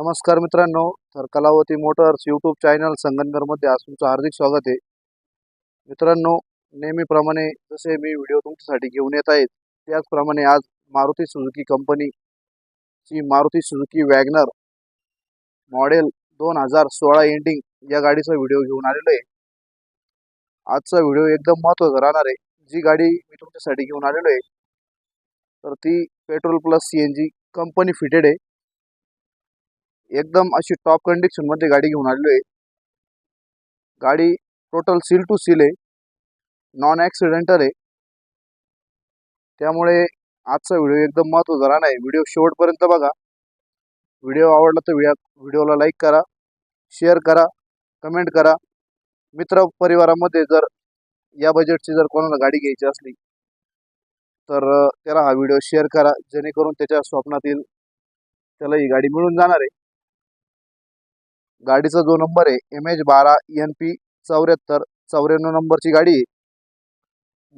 नमस्कार मित्रांनो तर कलावती मोटर्स यूट्यूब चॅनल संगमनेरमध्ये आज तुमचं हार्दिक स्वागत आहे. मित्रांनो नेहमीप्रमाणे जसे मी व्हिडिओ तुमच्यासाठी घेऊन येत आहेत त्याचप्रमाणे आज मारुती सुझुकी कंपनीची मारुती सुझुकी वॅगनर मॉडेल दोन हजार सोळा एंडिंग या गाडीचा व्हिडिओ घेऊन आलेलो आहे. आजचा व्हिडिओ एकदम महत्त्वाचा राहणार आहे. जी गाडी मी तुमच्यासाठी घेऊन आलेलो आहे तर ती petrol plus C N G company fitted आहे. एकदम अशी टॉप कंडिशनमध्ये गाडी घेऊन आलेलो आहे. गाडी टोटल सील टू सील आहे. नॉन ॲक्सिडेंटल आहे. त्यामुळे आजचा व्हिडिओ एकदम महत्त्वाचा राहणार आहे. व्हिडिओ शेवटपर्यंत बघा. व्हिडिओ आवडला तर व्हिडिओ व्हिडिओला लाईक करा शेअर करा कमेंट करा. मित्र परिवारामध्ये जर या बजेटची जर कोणाला गाडी घ्यायची असली तर त्याला हा व्हिडिओ शेअर करा. जेणेकरून त्याच्या स्वप्नातील त्याला ही गाडी मिळून जाणार आहे. गाडीचा जो नंबर आहे एम एच बारा एन पी चौऱ्याहत्तर चौऱ्याण्णव नंबरची गाडी आहे.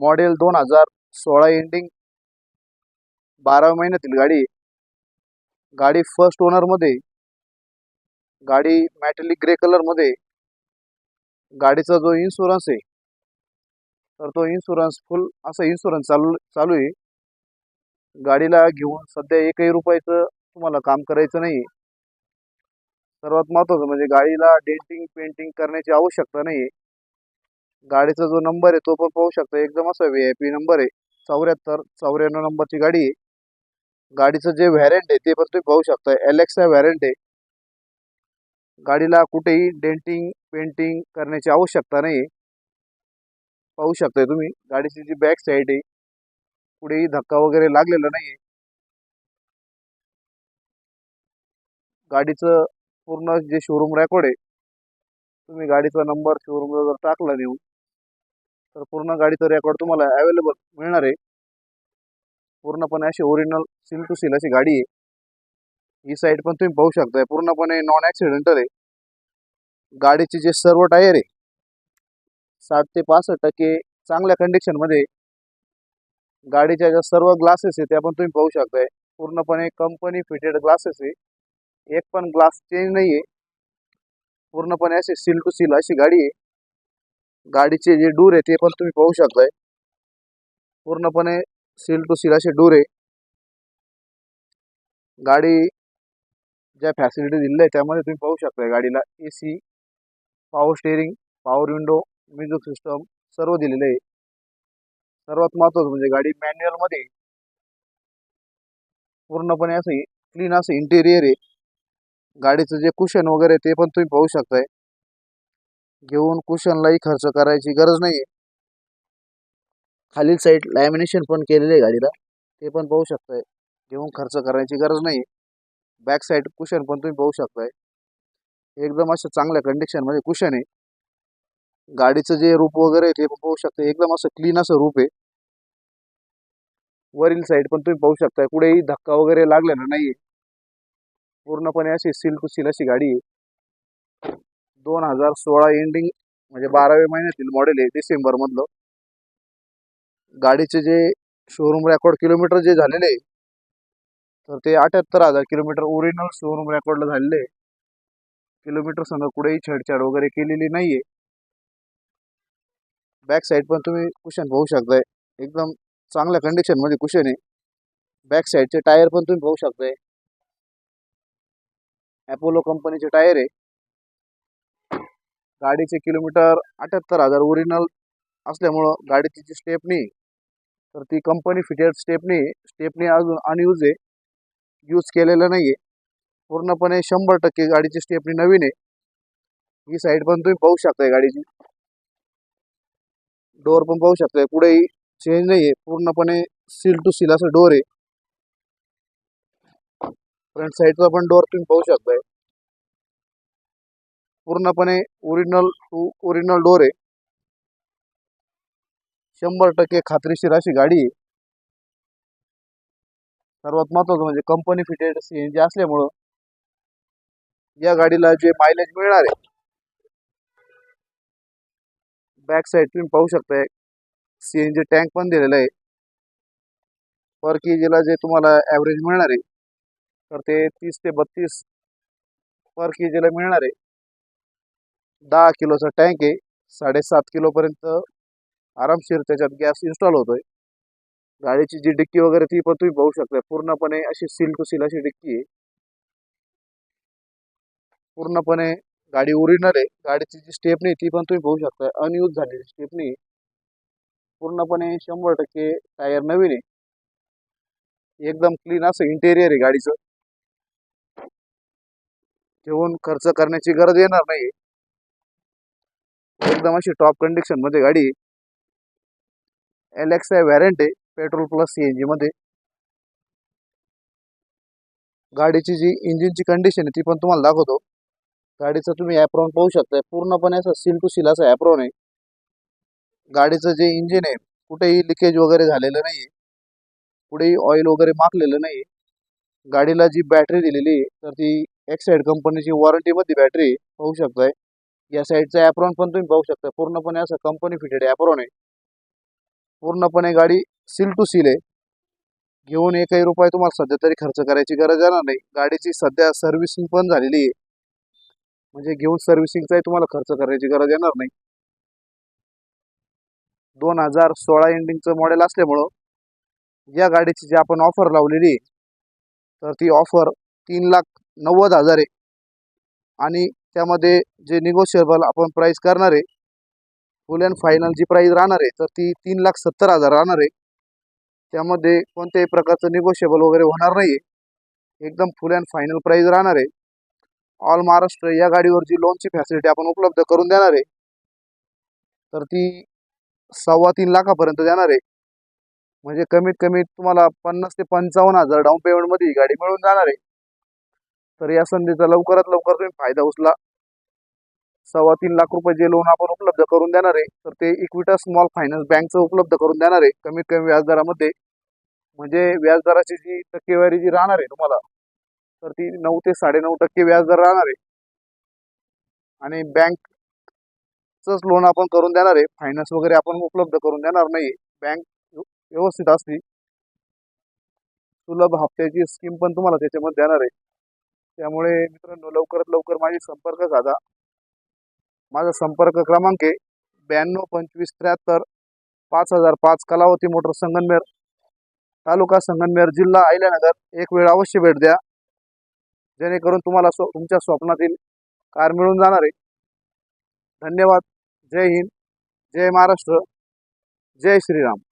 मॉडेल दोन हजार सोळा एंडिंग बारा महिन्यातील गाडी आहे. गाडी फर्स्ट ओनरमध्ये गाडी मॅटेलिक ग्रे कलरमध्ये गाडीचा जो इन्शुरन्स आहे तर तो इन्शुरन्स फुल असा इन्शुरन्स चालू चालू आहे. गाडीला घेऊन सध्या एकही रुपयाचं तुम्हाला काम करायचं नाही आहे सर्वात महत्त्वाचं म्हणजे गाडीला डेंटिंग पेंटिंग करण्याची आवश्यकता नाही आहे गाडीचा जो नंबर आहे तो पण पाहू शकता. एकदम असा व्ही आय पी नंबर आहे. चौऱ्याहत्तर चौऱ्याण्णव नंबरची गाडी आहे. गाडीचं जे व्हॅरियंट आहे ते पण तुम्ही पाहू शकता. एलेक्सा व्हॅरियंट आहे. गाडीला कुठेही डेंटिंग पेंटिंग करण्याची आवश्यकता नाही आहे पाहू शकताय तुम्ही. गाडीची जी बॅक साईड आहे कुठेही धक्का वगैरे लागलेला नाही आहे गाडीचं पूर्ण जे शोरूम रेकॉर्ड आहे तुम्ही गाडीचा नंबर शोरूमला जर टाकला नेऊन तर पूर्ण गाडीचा रेकॉर्ड तुम्हाला अवेलेबल मिळणार आहे. पूर्णपणे अशी ओरिजिनल सील टू सील अशी गाडी आहे. ही साईड पण तुम्ही पाहू शकताय. पूर्णपणे नॉन ॲक्सिडेंटल आहे. गाडीचे जे सर्व टायर आहे साठ ते पासष्ट टक्के चांगल्या कंडिशनमध्ये गाडीच्या ज्या सर्व ग्लासेस आहे त्या पण तुम्ही पाहू शकताय. पूर्णपणे कंपनी फिटेड ग्लासेस आहे. एक पण ग्लास चेंज नाही आहे पूर्णपणे असे सील टू सील अशी गाडी आहे. गाडीचे जे डूर आहे ते पण तुम्ही पाहू शकताय. पूर्णपणे सील टू सील असे डूर आहे. गाडी ज्या फॅसिलिटी दिलेल्या आहे त्यामध्ये तुम्ही पाहू शकताय गाडीला A C power steering power window music system सर्व दिलेलं आहे. सर्वात महत्वाचं म्हणजे गाडी मॅन्युअलमध्ये पूर्णपणे असं क्लीन असं इंटेरियर आहे. गाडीचं जे कुशन वगैरे ते पण तुम्ही पाहू शकताय. घेऊन कुशनलाही खर्च करायची गरज नाही खालील साईड लॅमिनेशन पण केलेलं आहे गाडीला. ते पण पाहू शकताय. घेऊन खर्च करायची गरज नाही बॅक साईड कुशन पण तुम्ही पाहू शकताय. एकदम असं चांगल्या कंडिशनमध्ये कुशन आहे. गाडीचं जे रूप वगैरे ते पण पाहू शकता एकदम असं क्लीन असं रूप आहे. वरील साईड पण तुम्ही पाहू शकताय. कुठेही धक्का वगैरे लागलेला नाहीये. पूर्णपणे अशी सील टू सील अशी गाडी आहे. दोन हजार सोळा एंडिंग म्हणजे बाराव्या महिन्यातील मॉडेल आहे डिसेंबर मधलं. गाडीचे जे शोरूम रेकॉर्ड किलोमीटर जे झालेले आहे तर ते अठ्याहत्तर हजार किलोमीटर ओरिजिनल शोरूम रेकॉर्डला झालेले आहे. किलोमीटर संग कुठेही छेडछाड वगैरे केलेली नाहीये. बॅक साईड पण तुम्ही कुशन पाहू शकताय. एकदम चांगल्या कंडिशनमध्ये कुशन आहे. बॅक साईडचे टायर पण तुम्ही पाहू शकताय. अपोलो कंपनीचे टायर आहे. गाडीचे किलोमीटर अठ्याहत्तर हजार ओरिजिनल असल्यामुळं गाडीची जी स्टेपनी तर ती कंपनी फिटेड स्टेपनी स्टेपनी अजून अनयूज आहे. यूज केलेलं नाही आहे पूर्णपणे शंभर टक्के गाडीची स्टेपनी नवीन आहे. ही साईड पण तुम्ही पाहू शकताय गाडीची. डोअर पण पाहू शकताय. पुढेही चेंज नाही आहे पूर्णपणे सील टू सील असं डोअर आहे. फ्रंट साईडचा पण डोअर तुम्ही पाहू शकताय. पूर्णपणे ओरिजिनल टू ओरिजिनल डोअर आहे. शंभर टक्के खात्रीशीर अशी गाडी आहे. सर्वात महत्वाचं म्हणजे company fitted C N G असल्यामुळं या गाडीला जे मायलेज मिळणार आहे. बॅक साईड तुम्ही पाहू शकताय. सी एन जी टँक पण दिलेला आहे. पर के जीला जे तुम्हाला ॲव्हरेज मिळणार आहे तर ते तीस ते बत्तीस पर के जीला मिळणार आहे. दहा किलोचा टँक आहे. साडेसात किलोपर्यंत आरामशीर त्याच्यात गॅस इन्स्टॉल होतोय. गाडीची जी डिक्की वगैरे ती पण तुम्ही पाहू शकता. पूर्णपणे अशी सील टू सील अशी डिक्की आहे. पूर्णपणे गाडी ओरिजिनल आहे. गाडीची जी स्टेपनी ती पण तुम्ही पाहू शकता. अनयूज झालेली स्टेपनी पूर्णपणे शंभर टक्के टायर नवीन आहे. एकदम क्लीन असं इंटेरियर आहे गाडीचं. ठेवून खर्च करण्याची गरज येणार नाही एकदम अशी टॉप कंडिशनमध्ये गाडी एल एक्स आय व्हॅरंट आहे petrol plus C N G मध्ये. गाडीची जी इंजिनची कंडिशन आहे ती पण तुम्हाला दाखवतो. गाडीचं तुम्ही ॲप्रॉन पाहू शकता. पूर्णपणे असं सील टू सील असं ॲप्रॉन आहे. गाडीचं जे इंजिन आहे कुठेही लिकेज वगैरे झालेलं नाही कुठेही ऑइल वगैरे माखलेलं नाही गाडीला जी बॅटरी दिलेली आहे तर ती एक्साईड कंपनीची वॉरंटीमध्ये बॅटरी पाहू शकताय. या साईडचा ॲप्रॉन पण तुम्ही पाहू शकता. पूर्णपणे असं कंपनी फिटेड ॲप्रॉन आहे. पूर्णपणे गाडी सील टू सील आहे. घेऊन एकही रुपये तुम्हाला सध्या तरी खर्च करायची गरज येणार नाही. गाडीची सध्या सर्व्हिसिंग पण झालेली आहे. म्हणजे घेऊन सर्व्हिसिंगचाही तुम्हाला खर्च करायची गरज येणार नाही. दोन हजार सोळा एंडिंगचं मॉडेल असल्यामुळं या गाडीची जी आपण ऑफर लावलेली आहे तर ती ऑफर तीन लाख नव्वद हजार आहे. आणि त्यामध्ये जे निगोशिएबल आपण प्राईस करणार आहे फुल अँड फायनल जी प्राईस राहणार आहे तर ती तीन लाख सत्तर हजार राहणार आहे. त्यामध्ये कोणत्याही प्रकारचं निगोशिएबल वगैरे होणार नाही आहे एकदम फुल अँड फायनल प्राईस राहणार आहे. ऑल महाराष्ट्र या गाडीवर जी लोनची फॅसिलिटी आपण उपलब्ध करून देणार आहे तर ती सव्वा तीन लाखापर्यंत देणार आहे. म्हणजे कमीत कमी तुम्हाला पन्नास ते पंचावन्न हजार डाऊन पेमेंटमध्ये ही गाडी मिळून जाणार आहे. तर या संधीचा लवकरात लवकर तुम्ही फायदा उचला. सव्वा तीन लाख रुपये जे लोन आपण उपलब्ध करून देणार आहे तर ते इक्विटा स्मॉल फायनान्स बँकचं उपलब्ध करून देणार आहे. कमीत कमी व्याजदरामध्ये म्हणजे व्याजदराची जी टक्केवारी जी राहणार आहे तुम्हाला तर ती नऊ ते साडेनऊ टक्के व्याजदर राहणार आहे. आणि बँकचंच लोन आपण करून देणार आहे. फायनान्स वगैरे आपण उपलब्ध करून देणार नाही बँक व्यवस्थित असली सुलभ हप्त्याची स्कीम पण तुम्हाला त्याच्यामध्ये देणार आहे. त्यामुळे मित्रांनो लवकरात लवकर माझी संपर्क साधा. माझा संपर्क क्रमांक आहे ब्याण्णव पंचवीस त्र्याहत्तर पाच हजार पाच कलावती मोटर संगनमेर तालुका संगनमेर जिल्हा अहिल्यानगर. एक वेळ अवश्य भेट द्या. जेणेकरून तुम्हाला स्व तुमच्या स्वप्नातील कार मिळून जाणार आहे. धन्यवाद. जय हिंद. जय महाराष्ट्र. जय श्रीराम.